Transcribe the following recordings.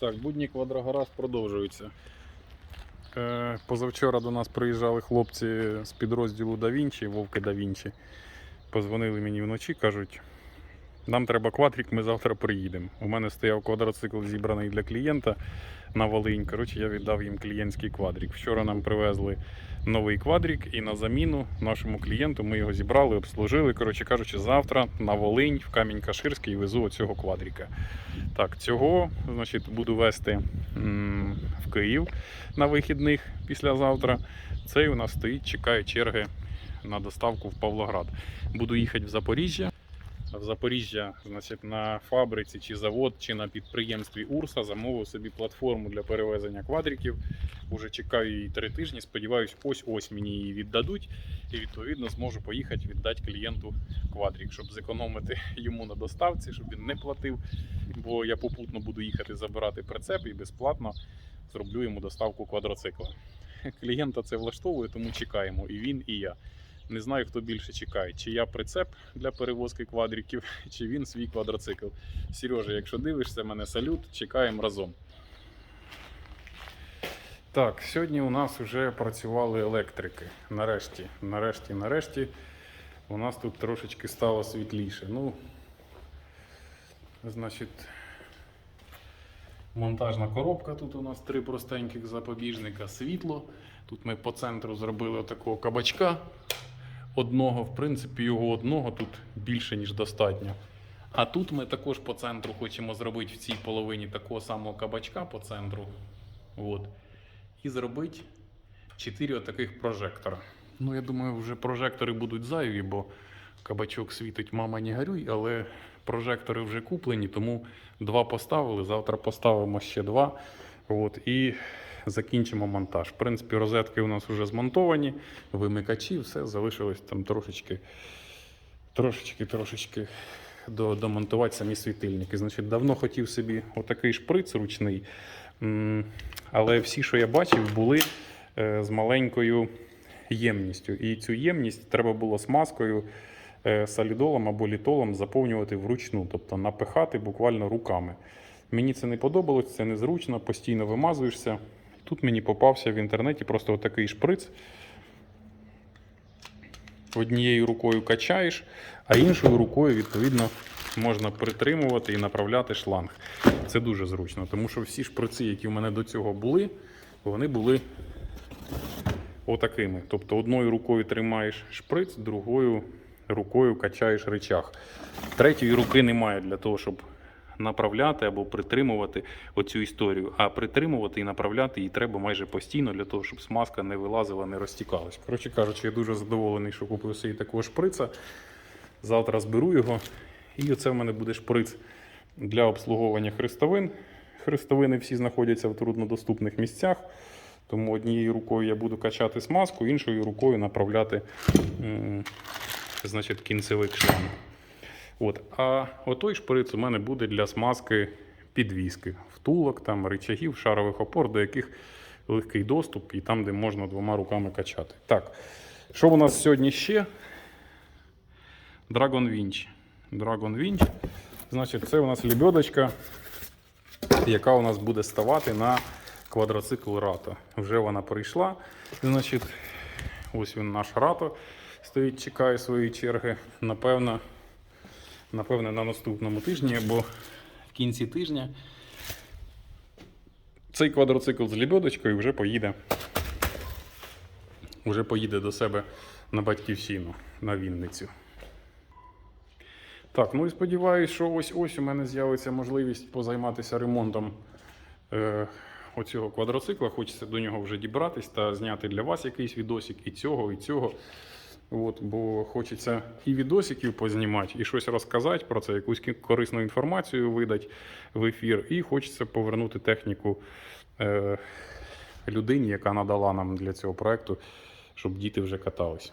Так, будні квадрогараж продовжуються. Е, позавчора до нас приїжджали хлопці з підрозділу Давінчі, Вовки Да Вінчі. Позвонили мені вночі, кажуть, нам треба квадрик, ми завтра приїдемо. У мене стояв квадроцикл зібраний для клієнта на Волинь. Коротше, я віддав їм клієнтський квадрик. Вчора нам привезли новий квадрик і на заміну нашому клієнту ми його зібрали, обслужили. Коротше кажучи, завтра на Волинь в Камінь-Каширський везу оцього квадрика. Так, цього значить, буду вести в Київ на вихідних післязавтра. Цей у нас стоїть, чекає черги на доставку в Павлоград. Буду їхати в Запоріжжя. В Запоріжжя, значить, на фабриці чи завод, чи на підприємстві Урса замовив собі платформу для перевезення квадриків. Уже чекаю її три тижні. Сподіваюсь, ось ось мені її віддадуть. І відповідно зможу поїхати віддати клієнту квадрик, щоб зекономити йому на доставці, щоб він не платив. Бо я попутно буду їхати забирати прицеп і безплатно зроблю йому доставку квадроцикла. Клієнта це влаштовує, тому чекаємо. І він, і я. Не знаю, хто більше чекає, чи я прицеп для перевозки квадриків, чи він свій квадроцикл. Сережа, якщо дивишся мене, салют, чекаємо разом. Так, сьогодні у нас вже працювали електрики. Нарешті, нарешті, нарешті. У нас тут трошечки стало світліше. Ну, значить, монтажна коробка. Тут у нас три простеньких запобіжника, світло. Тут ми по центру зробили такого кабачка одного, в принципі, його одного тут більше, ніж достатньо. А тут ми також по центру хочемо зробити в цій половині такого самого кабачка по центру. От. І зробити 4 таких прожектора. Ну, я думаю, вже прожектори будуть зайві, бо кабачок світить, мама не горюй, але прожектори вже куплені, тому два поставили. Завтра поставимо ще два. От, і закінчимо монтаж. В принципі, розетки у нас вже змонтовані, вимикачі, все залишилось там трошечки, трошечки, трошечки до, домонтувати самі світильники. Значить, давно хотів собі отакий шприц ручний, але всі, що я бачив, були е, з маленькою ємністю. І цю ємність треба було смазкою, е, солідолом або літолом заповнювати вручну, тобто напихати буквально руками. Мені це не подобалось, це незручно, постійно вимазуєшся. Тут мені попався в інтернеті просто отакий шприц. Однією рукою качаєш, а іншою рукою, відповідно, можна притримувати і направляти шланг. Це дуже зручно, тому що всі шприци, які в мене до цього були, вони були отакими. Тобто одною рукою тримаєш шприц, другою рукою качаєш речах. Третьої руки немає для того, щоб направляти або притримувати оцю історію. А притримувати і направляти її треба майже постійно для того, щоб смазка не вилазила, не розтікалась. Коротше кажучи, я дуже задоволений, що купив собі такого шприца. Завтра зберу його. І оце в мене буде шприц для обслуговування хрестовин. Хрестовини всі знаходяться в труднодоступних місцях. Тому однією рукою я буду качати смазку, іншою рукою направляти значить, кінцевик шлангу. От. А отой шприц у мене буде для смазки підвіски, втулок, там, рычагів, шарових опор, до яких легкий доступ і там, де можна двома руками качати. Так, що у нас сьогодні ще? Dragon Winch. Dragon Winch. Значить, це у нас лебедочка, яка у нас буде ставати на квадроцикл Рато. Вже вона прийшла. Значить, ось він наш Рато стоїть, чекає своєї черги. Напевно, напевне, на наступному тижні або в кінці тижня. Цей квадроцикл з лебедочкою вже поїде. Вже поїде до себе на батьківщину, на Вінницю. Так, ну і сподіваюся, що ось ось у мене з'явиться можливість позайматися ремонтом е, оцього квадроцикла. Хочеться до нього вже дібратись та зняти для вас якийсь відосик і цього, і цього. От, бо хочеться і відосиків познімати, і щось розказати про це, якусь корисну інформацію видати в ефір. І хочеться повернути техніку е, людині, яка надала нам для цього проекту, щоб діти вже катались.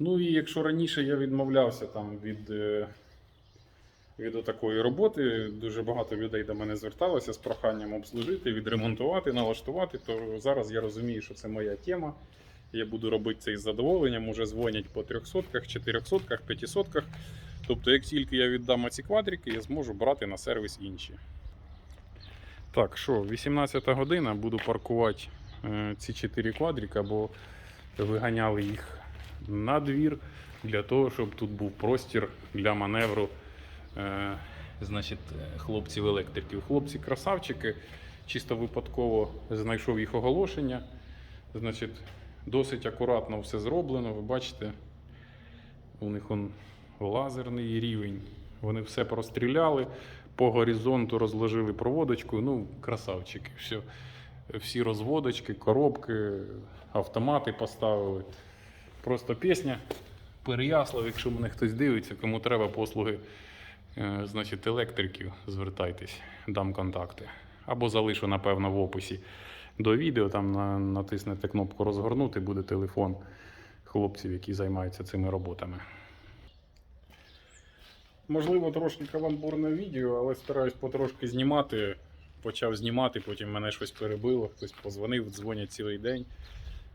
Ну і якщо раніше я відмовлявся там від, е, від такої роботи, дуже багато людей до мене зверталося з проханням обслужити, відремонтувати, налаштувати, то зараз я розумію, що це моя тема. Я буду робити це із задоволенням, уже дзвонять по 300, 400, 500. Тобто, як тільки я віддам ці квадрики, я зможу брати на сервіс інші. Так, що, 18 година, буду паркувати е, ці 4 квадрика, бо виганяли їх на двір для того, щоб тут був простір для маневру е, значить, е, хлопців електриків. Хлопці красавчики, чисто випадково знайшов їх оголошення. Значить, досить акуратно все зроблено. Ви бачите, у них он лазерний рівень. Вони все простріляли, по горизонту розложили проводочку. Ну, красавчики. Все. Всі розводочки, коробки, автомати поставили. Просто пісня. Переяслав, якщо мене хтось дивиться, кому треба послуги е, значить, електриків, звертайтесь, дам контакти. Або залишу, напевно, в описі до відео, там на- натиснете кнопку розгорнути, буде телефон хлопців, які займаються цими роботами. Можливо, трошки каламбурне відео, але стараюсь потрошки знімати. Почав знімати, потім мене щось перебило, хтось позвонив, дзвонять цілий день.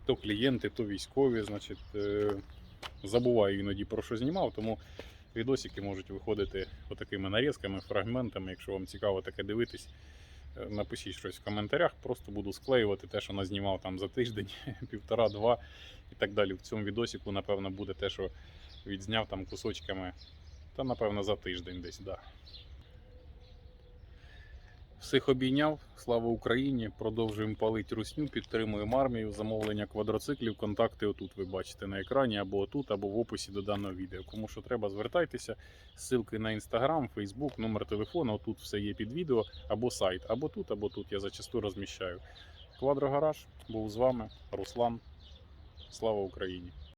То клієнти, то військові. Значить, е, забуваю іноді про що знімав, тому відосики можуть виходити отакими нарізками, фрагментами. Якщо вам цікаво таке дивитись, напишіть щось в коментарях, просто буду склеювати те, що назнімав там за тиждень, півтора-два і так далі. В цьому відосіку, напевно, буде те, що відзняв там кусочками, та напевно за тиждень десь, да. Всіх обійняв, слава Україні! Продовжуємо палити русню, підтримуємо армію, замовлення квадроциклів. Контакти отут ви бачите на екрані, або отут, або в описі до даного відео. Кому що треба, звертайтеся. Ссылки на інстаграм, фейсбук, номер телефону. Отут все є під відео, або сайт, або тут, або тут. Я зачасту розміщаю. Квадрогараж був з вами, Руслан. Слава Україні!